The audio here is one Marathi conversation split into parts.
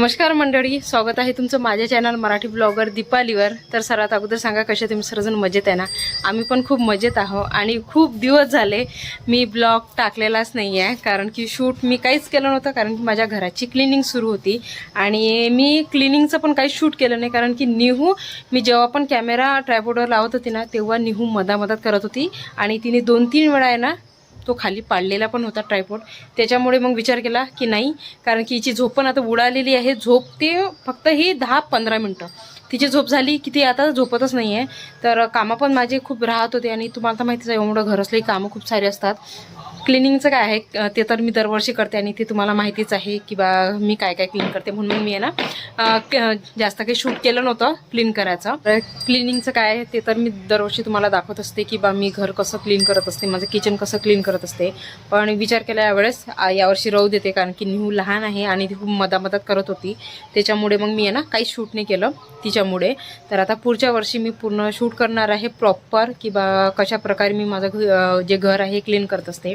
नमस्कार मंडळी स्वागत आहे तुमचं माझ्या चॅनल मराठी ब्लॉगर दीपालीवर. तर सर्वात अगोदर सांगा कसे तुम्ही सर्वजण मजेत आहे ना? आम्ही पण खूप मजेत आहो आणि खूप दिवस झाले मी ब्लॉग टाकलेलाच नाही आहे कारण की शूट मी काहीच केलं नव्हतं कारण की माझ्या घराची क्लिनिंग सुरू होती. आणि मी क्लिनिंगचं पण काही शूट केलं नाही कारण की निहू मी जेव्हा पण कॅमेरा ट्रायपोडवर लावत होती ना तेव्हा निहू मधामधात करत होती. आणि तिने दोन तीन वेळा आहे ना तो खाली पाडलेला पण होता ट्रायपॉड त्याच्यामुळे मग विचार केला की नाही कारण की हिची झोप पण आता उडालेली आहे. झोप ते फक्त ही दहा पंधरा मिनटं. तिची झोप झाली की ती आता झोपतच नाही आहे तर कामं पण माझे खूप राहत होते आणि तुम्हाला तर माहितीच आहे एवढं घर असले कामं खूप सारे असतात. क्लिनिंगचं काय आहे? ते तर मी दरवर्षी करते आणि ते तुम्हाला माहितीच आहे की बा मी काय काय क्लीन करते म्हणून मी आहे ना जास्त काही शूट केलं नव्हतं क्लीन करायचं. तर क्लिनिंगचं काय आहे ते तर मी दरवर्षी तुम्हाला दाखवत असते की बा मी घर कसं क्लीन करत असते माझं किचन कसं क्लीन करत असते. पण विचार केला यावेळेस यावर्षी राहू देते कारण की निहू लहान आहे आणि ती खूप मधामधात करत होती. त्याच्यामुळे मग मी आहे ना काहीच शूट नाही केलं तिच्यामुळे. तर आता पुढच्या वर्षी मी पूर्ण शूट करणार आहे प्रॉपर की बा कशा प्रकारे मी माझं जे घर आहे क्लीन करत असते.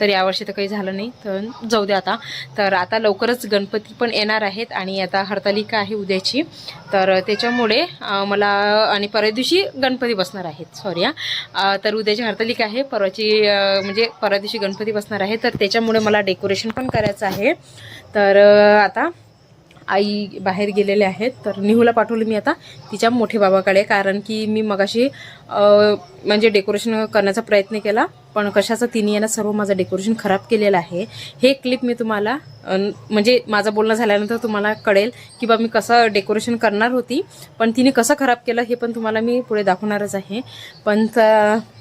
तर यावर्षी तर काही झालं नाही. तर जाऊ द्या आता. तर आता लवकरच गणपती पण येणार आहेत आणि आता हरतालिका आहे उद्याची. तर त्याच्यामुळे मला आणि परवा दिवशी गणपती बसणार आहेत. सॉरी हा. तर उद्याची हरतालिका आहे. परवाची म्हणजे परवा दिवशी गणपती बसणार आहे. तर त्याच्यामुळे मला डेकोरेशन पण करायचं आहे. तर आता आई बाहेर गेलेले आहेत. तर निहूला पाठवलं मी आता. तिच्या मोठे बाबाकडे. कारण की मी मगाशी म्हणजे डेकोरेशन करण्याचा प्रयत्न केला. पण कशाचं तिने यानं सर्व माझं डेकोरेशन खराब केलेलं आहे. हे क्लिप मी तुम्हाला म्हणजे माझं बोलणं झाल्यानंतर तुम्हाला कळेल की बा मी कसं डेकोरेशन करणार होती पण तिने कसं खराब केलं हे पण तुम्हाला मी पुढे दाखवणारच आहे. पण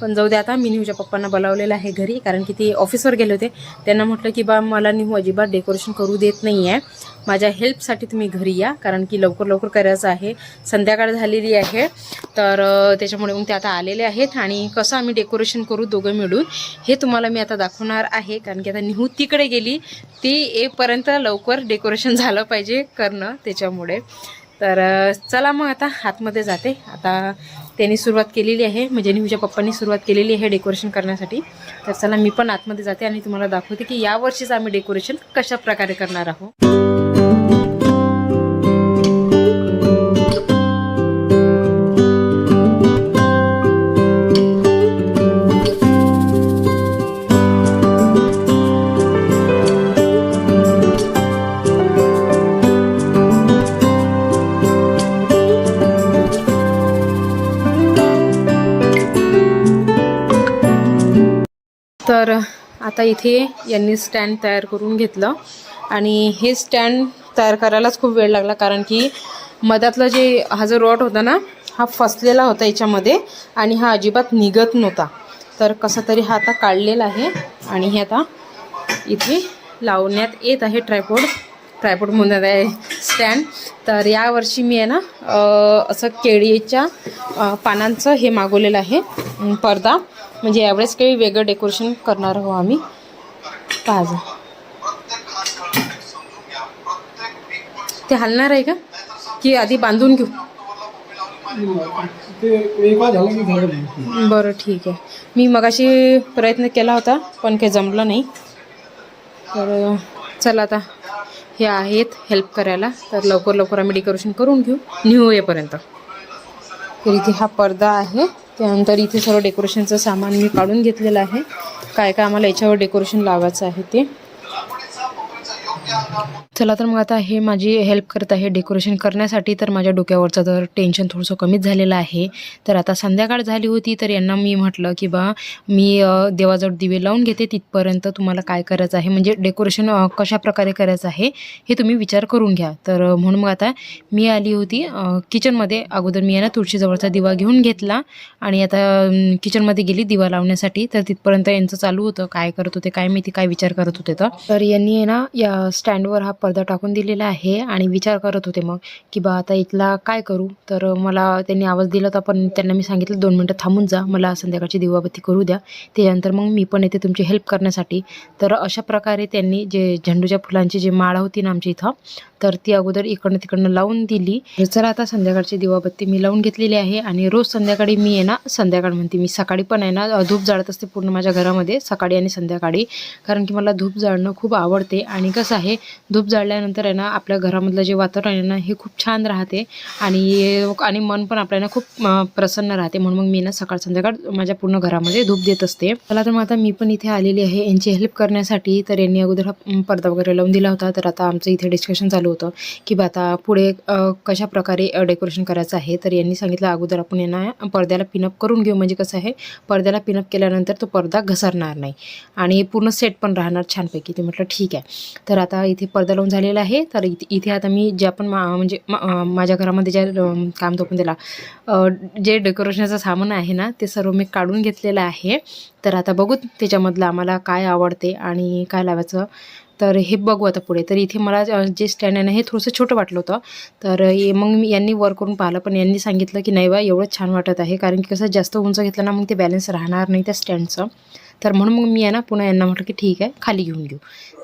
पण जाऊ दे आता मी निहूच्या पप्पांना बोलावलेलं आहे घरी कारण की ते ऑफिसवर गेले होते. त्यांना म्हटलं की बा मला निहू अजिबात डेकोरेशन करू देत नाही आहे माझ्या हेल्पसाठी तुम्ही घरी या कारण की लवकर लवकर करायचं आहे. संध्याकाळ झालेली आहे. तर त्याच्यामुळे मग ते आता आलेले आहेत आणि कसं आम्ही डेकोरेशन करू दोघं मिळून हे तुम्हाला मी आता दाखवणार आहे. कारण की आता निहू तिकडे गेली ती येपर्यंत लवकर डेकोरेशन झालं पाहिजे करणं त्याच्यामुळे. तर चला मग आता आतमध्ये जाते. आता त्यांनी सुरुवात केलेली आहे म्हणजे निहूच्या पप्पांनी सुरुवात केलेली आहे डेकोरेशन करण्यासाठी. तर चला मी पण आतमध्ये जाते आणि तुम्हाला दाखवते की यावर्षीच आम्ही डेकोरेशन कशा प्रकारे करणार आहोत. तर आता इथे यांनी स्टँड तयार करून घेतलं. आणि हे स्टँड तयार करायलाच खूप वेळ लागला कारण की मधातलं जे हा जो रॉड होता ना हा फसलेला होता याच्यामध्ये आणि हा अजिबात निघत नव्हता. तर कसा तरी हा आता काढलेला आहे आणि हे आता इथे लावण्यात येत आहे ट्रायपोड. ट्रायपोड म्हणून आहे स्टँड तर यावर्षी मी आहे ना असं केळीच्या पानांचं हे मागवलेलं आहे पडदा. म्हणजे यावेळेस काही वेगळं डेकोरेशन करणार आहोत आम्ही. पाहा ते हलणार आहे का? की आधी बांधून घेऊ? बरं ठीक आहे. मी मगाशी प्रयत्न केला होता पण काही जमलं नाही. तर चला आता. हे आहेत हेल्प करायला. तर लवकर लवकर आम्ही डेकोरेशन करून घेऊ. न्यू येपर्यंत तर इथे हा पडदा आहे. त्यानंतर इथे सर्व डेकोरेशनचं सामान मी काढून घेतलेलं आहे. काय काय आम्हाला याच्यावर डेकोरेशन लावायचं आहे ते. चला तर मग आता हे माझी हेल्प करत आहे डेकोरेशन करण्यासाठी. तर माझ्या डोक्यावरचं तर टेन्शन थोडंसं कमीच झालेलं आहे. तर आता संध्याकाळ झाली होती तर यांना मी म्हटलं की बा मी देवाजवळ दिवे लावून घेते तिथपर्यंत तुम्हाला काय करायचं आहे म्हणजे डेकोरेशन कशा प्रकारे करायचं आहे हे तुम्ही विचार करून घ्या. तर म्हणून मग आता मी आली होती किचनमध्ये अगोदर मी आहे ना तुळशीजवळचा दिवा घेऊन घेतला आणि आता किचनमध्ये गेली दिवा लावण्यासाठी. तर तिथपर्यंत यांचं चालू होतं काय करत होते काय माहिती काय विचार करत होते तर. तर यांनी आहे ना या स्टँड स्टँडवर हा पडदा टाकून दिलेला आहे आणि विचार करत होते मग की बा आता इथला काय करू? तर मला त्यांनी आवाज दिला होता पण त्यांना मी सांगितलं दोन मिनटं थांबून जा मला संध्याकाळची दिवाबत्ती करू द्या. त्याच्यानंतर मग मी पण येते तुमची हेल्प करण्यासाठी. तर अशा प्रकारे त्यांनी जे झेंडूच्या फुलांची जी माळ होती ना आमच्या इथं तर ती अगोदर इकडनं तिकडनं लावून दिली. तर आता संध्याकाळची दिवाबत्ती मी लावून घेतलेली आहे आणि रोज संध्याकाळी मी आहे ना संध्याकाळ म्हणते मी. सकाळी पण आहे ना धूप जाळत असते पूर्ण माझ्या घरामध्ये सकाळी आणि संध्याकाळी. कारण की मला धूप जाळणं खूप आवडते आणि कसं आहे धूप जाळल्यानंतर आहे ना आपल्या घरामधलं जे वातावरण आहे ना हे खूप छान राहते. आणि आणि मन पण आपल्याला खूप प्रसन्न राहते. म्हणून मग मी ना सकाळ संध्याकाळ माझ्या पूर्ण घरामध्ये धूप देत असते. मला तर मग आता मी पण इथे आलेली आहे. यांची हेल्प करण्यासाठी तर यांनी अगोदर हा पडदा वगैरे लावून दिला होता. तर आता आमचं इथे डिस्कशन चालू होतं की बा आता पुढे कशा प्रकारे डेकोरेशन करायचं आहे. तर यांनी सांगितलं अगोदर आपण यांना पडद्याला पिनअप करून घेऊ. म्हणजे कसं आहे पडद्याला पिनअप केल्यानंतर तो पडदा घसरणार नाही. आणि पूर्ण सेट पण राहणार छानपैकी. ते म्हटलं ठीक आहे. तर आता इथे पडदा लावून झालेला आहे. तर इथे इथे आता मी ज्या पण मा म्हणजे मा- माझ्या घरामध्ये ज्या काम तोपून म्हणतो त्याला जे डेकोरेशनचं सामान आहे ना ते सर्व मी काढून घेतलेलं आहे. तर आता बघू त्याच्यामधलं आम्हाला काय आवडते आणि काय लावायचं. तर हे बघू आता पुढे. तर इथे मला जे स्टँड आहे ना हे थोडंसं छोटं वाटलं होतं. तर मग मी यांनी वर करून पाहिलं पण यांनी सांगितलं की नाही बा एवढं छान वाटत आहे. कारण की कसं जास्त उंच घेतलं ना मग ते बॅलन्स राहणार नाही त्या स्टँडचं तर म्हणून मग मी आहे ना पुन्हा यांना म्हटलं की ठीक आहे खाली घेऊन घेऊ.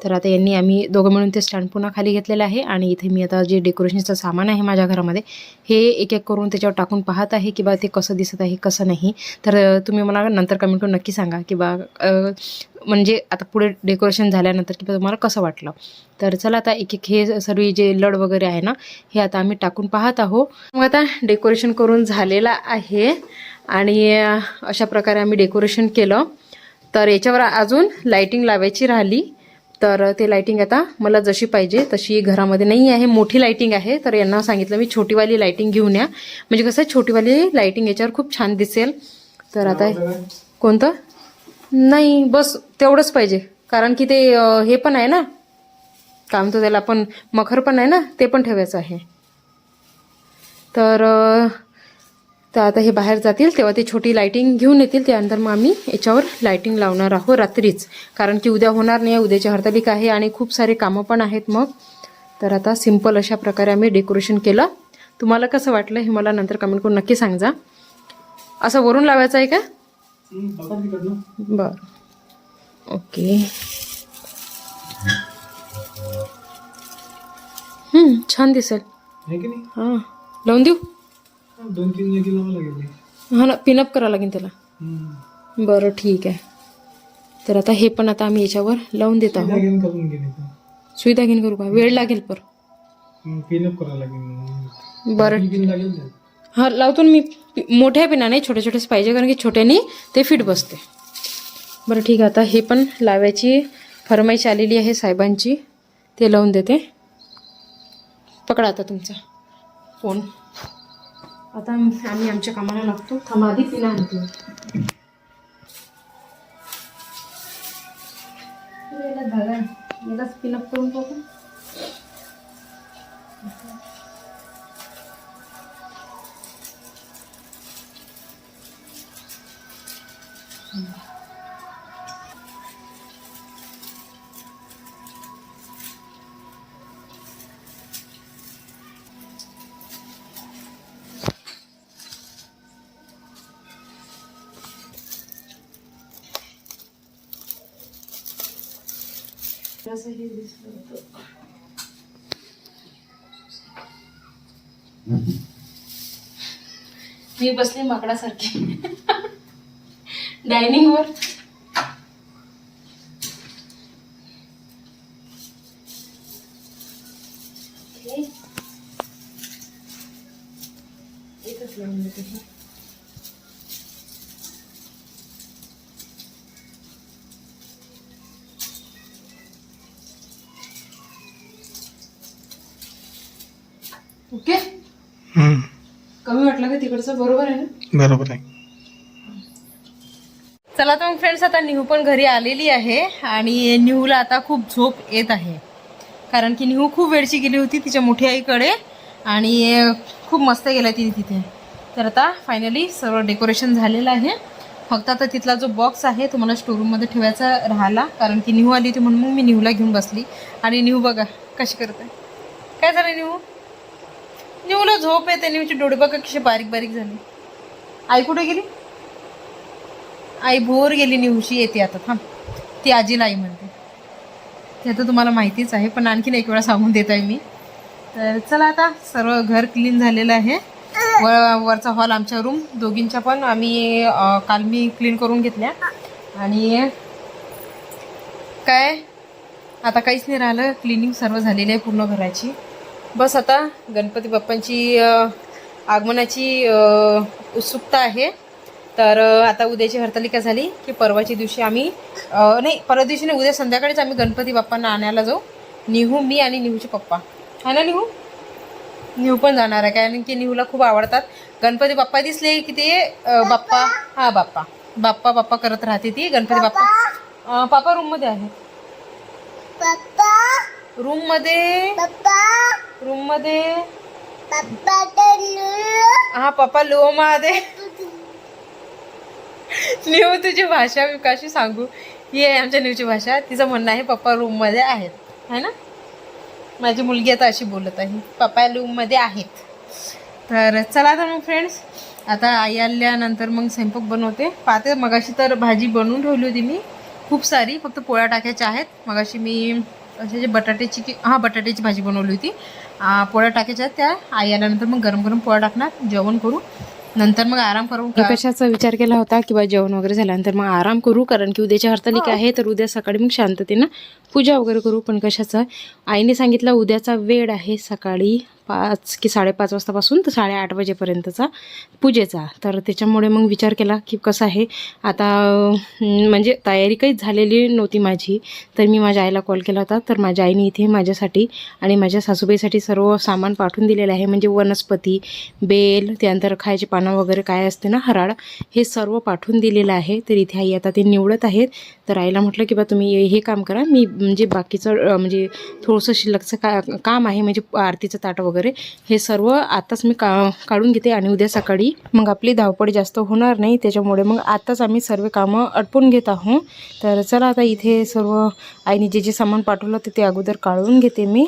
तर आता यांनी आम्ही दोघं मिळून ते स्टँड पुन्हा खाली घेतलेलं आहे आणि इथे मी आता जे डेकोरेशनचं सामान आहे माझ्या घरामध्ये हे एक एक करून त्याच्यावर टाकून पाहत आहे की बा ते कसं दिसत आहे कसं नाही. तर तुम्ही मला नंतर कमेंट करून नक्की सांगा की बा म्हणजे आता पुढे डेकोरेशन झाल्यानंतर की तुम्हाला कसं वाटलं. तर चला आता एक एक हे सर्व जे लड वगैरे आहे ना हे आता आम्ही टाकून पाहत आहोत. मग आता डेकोरेशन करून झालेलं आहे आणि अशा प्रकारे आम्ही डेकोरेशन केलं. तर याच्यावर अजून लायटिंग लावायची राहिली. तर ते लायटिंग आता मला जशी पाहिजे तशी घरामध्ये नाही आहे. मोठी लायटिंग आहे. तर यांना सांगितलं मी छोटीवाली लाइटिंग घेऊन या. म्हणजे कसं आहे, छोटीवाली लायटिंग याच्यावर खूप छान दिसेल. तर आता कोणतं? नाही बस तेवढंच पाहिजे. कारण की ते हे पण आहे ना. काय म्हणतो त्याला आपण मखर पण आहे ना ते पण ठेवायचं आहे. तर तर आता हे बाहेर जातील तेव्हा ते छोटी लाईटिंग घेऊन येतील त्यानंतर मग आम्ही याच्यावर लाईटिंग लावणार आहोत रात्रीच. कारण की उद्या होणार नाही उद्याची हरतालिका आहे आणि खूप सारे कामं पण आहेत मग. तर आता सिंपल अशा प्रकारे आम्ही डेकोरेशन केलं. तुम्हाला कसं वाटलं हे मला नंतर कमेंट करून नक्की सांगा असं वरून लावायचं आहे का? बर. ओके. छान दिसेल. हां. लावून देऊ? दोन तीन जागी लावा लागेल ते. हा ना पिनअप करावं लागेल त्याला. बरं ठीक आहे. तर आता हे पण आता आम्ही याच्यावर लावून देत आहोत. दागिने करून गेले सुई दागिने करू का? वेळ लागेल पर. पिनअप करावं लागेल बरं. पिन लागेल त्यात. हा लावतो ना मी. पि- मोठ्या पिना नाही छोट्या छोट्याच पाहिजे कारण की छोट्यानी ते फिट बसते. बरं ठीक आहे. आता हे पण लावायची फरमाईश आलेली आहे साहेबांची. ते लावून देते. पकडा आता तुमचा फोन आता आम- आम्ही आमच्या कामाला लागतो थांबा आधी पिना आणतो याला धागा आहे. यालाच पिनअप करून बघू मी बसली माकडासारखी. डायनिंग वर एकच लावून देते हे. ओके? हम्म. कमी वाटलं का तिकडचं? बरोबर आहे ना? बरोबर आहे. चला तर मग फ्रेंड्स आता निहू पण घरी आलेली आहे आणि निहूला आता खूप झोप येत आहे. कारण की निहू खूप वेळची गेली होती तिच्या मोठ्या आईकडे आणि खूप मस्त गेला तिने तिथे. तर आता फायनली सर्व डेकोरेशन झालेलं आहे. फक्त आता तिथला जो बॉक्स आहे तो मला स्टोरूममध्ये ठेवायचा राहिला. कारण की निहू आली होती म्हणून मग मी निहूला घेऊन बसली. आणि निहू बघा कशी करते काय झालं निहू? म्हणजे निहूला झोप येते निहूचे डोळे बघा कसे बारीक बारीक झाली. आई कुठे गेली? आई भोर गेली निवशी येते आता थांब. ती आजीला आई म्हणते. ते आता तुम्हाला माहितीच आहे पण आणखीन एक वेळा सांगून देत आहे मी. तर चला आता सर्व घर क्लीन झालेलं आहे. व वरचा हॉल आमच्या रूम दोघींच्या पण. आम्ही काल मी क्लीन करून घेतल्या. आणि काय? आता काहीच नाही राहिलं. क्लिनिंग सर्व झालेली आहे पूर्ण घराची. बस आता गणपती बाप्पांची आगमनाची उत्सुकता आहे. तर आता उद्याची हरतालिका झाली की परवाच्या दिवशी आम्ही नाही परवा दिवशी नाही उद्या संध्याकाळीच आम्ही गणपती बाप्पांना आणायला जाऊ. निहू मी आणि निहूचे पप्पा. आहे ना निहू? निहू पण जाणार आहे कारण की निहूला खूप आवडतात. गणपती बाप्पा दिसले की ते बाप्पा हा बाप्पा. बाप्पा बाप्पा करत राहते ती गणपती बाप्पा. पापा रूममध्ये आहे रूममध्ये? रूममध्ये? हा पप्पा लो मध्ये निव तुझी भाषा मी कशी सांगू? ही आहे आमच्या न्यूची भाषा. तिचं म्हणणं आहे पप्पा रूममध्ये आहेत. है ना? माझी मुलगी आता अशी बोलत आहे. पप्पा रूममध्ये आहेत. तर चला तर मग फ्रेंड्स आता आई आल्यानंतर मग स्वयंपाक बनवते. पाहते मगाशी तर भाजी बनवून ठेवली होती मी. खूप सारी फक्त पोळ्या टाकायच्या आहेत. मगाशी मी असे जे बटाट्याची की हां बटाट्याची भाजी बनवली होती. पोळ्या टाकायच्या त्या. आई आल्यानंतर मग गरम गरम पोळ्या टाकणार. जेवण करू. नंतर मग आराम करू. कशाचा विचार केला होता किंवा जेवण वगैरे झाल्यानंतर मग आराम करू कारण की उद्याची हरतालिका आहे तर उद्या सकाळी मग शांततेनं पूजा वगैरे करू. पण कशाचं? आईने सांगितलं उद्याचा वेळ आहे सकाळी पाच की साडेपाच वाजतापासून तर साडेआठ वाजेपर्यंतचा पूजेचा. तर त्याच्यामुळे मग विचार केला की कसं आहे आता म्हणजे तयारी काहीच झालेली नव्हती माझी तर मी माझ्या आईला कॉल केला होता. तर माझ्या आईने इथे माझ्यासाठी आणि माझ्या सासूबाईसाठी सर्व सामान पाठवून दिलेलं आहे. म्हणजे वनस्पती बेल त्यानंतर खायचे पानं वगैरे काय असते ना हराळ हे सर्व पाठवून दिलेलं आहे. तर इथे आई आता ते निवडत आहेत. तर आईला म्हटलं की बा तुम्ही हे काम करा. मी म्हणजे बाकीचं म्हणजे थोडंसं शिल्लकचं का काम आहे. म्हणजे आरतीचं ताट वगैरे हे सर्व आताच मी का काढून घेते आणि उद्या सकाळी मग आपली धावपळ जास्त होणार नाही. त्याच्यामुळे मग आताच आम्ही सर्व कामं अडपून घेत आहोत. तर चला आता इथे सर्व आईने जे जे सामान पाठवलं ते ते अगोदर काढून घेते मी.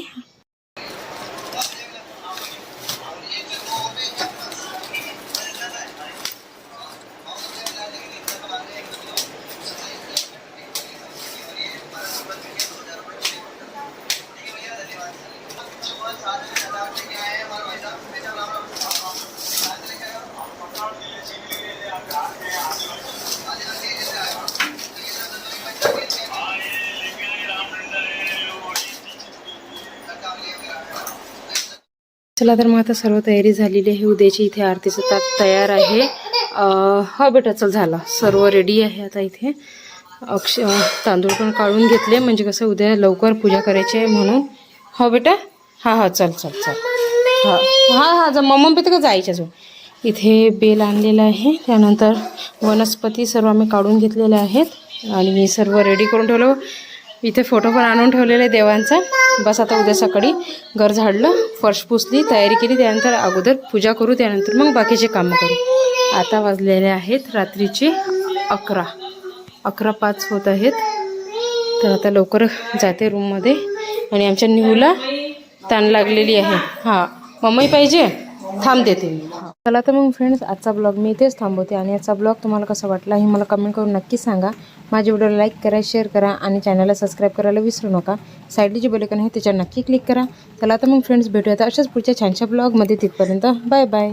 चला तर मग आता सर्व तयारी झालेली आहे. उद्याची इथे आरतीचं ताट तयार आहे. हा बेटा चल झाला. सर्व रेडी आहे आता इथे. अक्ष तांदूळ पण काढून घेतले. म्हणजे कसं उद्या लवकर पूजा करायची आहे म्हणून. हो बेटा? हा हा चल चल चल. हां हां हां जा मम्मा पितं का जायच्या जो इथे बेल आणलेलं आहे. त्यानंतर वनस्पती सर्व आम्ही काढून घेतलेल्या आहेत. आणि सर्व रेडी करून ठेवलं. इथे फोटो पण आणून ठेवलेले देवांचा. बस आता उद्या सकाळी घर झाडलं फर्श पुसली तयारी केली त्यानंतर अगोदर पूजा करू त्यानंतर मग बाकीचे कामं करू. आता वाजलेले आहेत रात्रीचे अकरा. अकरा पाच होत आहेत. तर आता लवकर जाते रूममध्ये आणि आमच्या निहूला ताण लागलेली आहे. हां मम्मी पाहिजे? थांब देते चला तर मग फ्रेंड्स आजचा ब्लॉग मी इथेच थांबवते. आणि आजचा ब्लॉग तुम्हाला कसा वाटला हे मला कमेंट करून नक्की सांगा. माझ्या व्हिडिओला लाईक करा शेअर करा आणि चॅनलला सबस्क्राईब करायला विसरू नका. साईडली जे बेलकन आहे त्याच्यावर नक्की क्लिक करा. चला आता मग फ्रेंड्स भेटूया अशाच पुढच्या छानशा ब्लॉगमध्ये तिथपर्यंत. Bye bye